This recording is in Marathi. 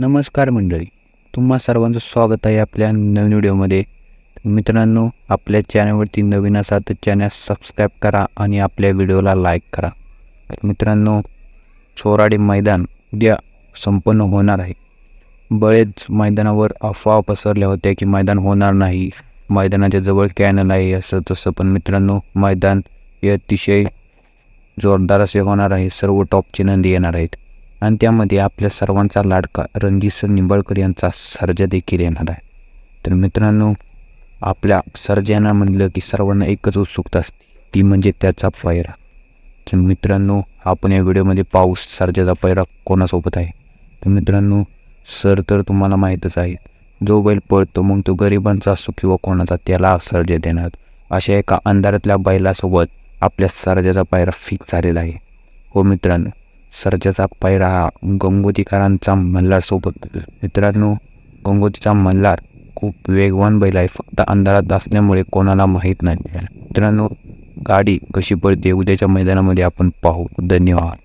नमस्कार मंडळी तुम्हा सर्वांचं स्वागत आहे आपल्या नवीन व्हिडिओमध्ये. मित्रांनो आपल्या चॅनलवरती नवीन असा तर चॅनल सबस्क्राईब करा आणि आपल्या व्हिडिओला लाईक करा. मित्रांनो चोराडे मैदान उद्या संपन्न होणार आहे. बरेच मैदानावर अफवा पसरल्या होत्या की मैदान होणार नाही. मैदानाच्या जवळ कॅनल आहे असं तसं पण मित्रांनो मैदान हे अतिशय जोरदार असे होणार आहे. सर्व टॉपची नंदी येणार आहेत. आणि त्यामध्ये आपल्या सर्वांचा लाडका रणजित निंबाळकर यांचा सर्जा देखील येणार आहे. तर मित्रांनो आपल्या सर्जाना म्हणलं की सर्वांना एकच उत्सुकता असते. ती म्हणजे त्याचा पायरा. तर मित्रांनो आपण या व्हिडिओमध्ये पाऊस सर्जाचा पैरा कोणासोबत आहे. तर मित्रांनो सर तर तुम्हाला माहीतच आहे. जो बैल पळतो मग तो गरिबांचा असो किंवा कोणाचा त्याला सर्जा देणार. अशा एका अंधारातल्या बैलासोबत आपल्या सर्जाचा पायरा फिक्स झालेला आहे. हो मित्रांनो सर्जाचा पायरा हा गंगोतीकरांचा मल्हारसोबत मित्रांनो गंगोतीचा मल्हार खूप वेगवान बैल आहे. फक्त अंधारात असल्यामुळे कोणाला माहीत नाही. मित्रांनो गाडी कशी पडते उद्याच्या मैदानामध्ये आपण पाहू. धन्यवाद.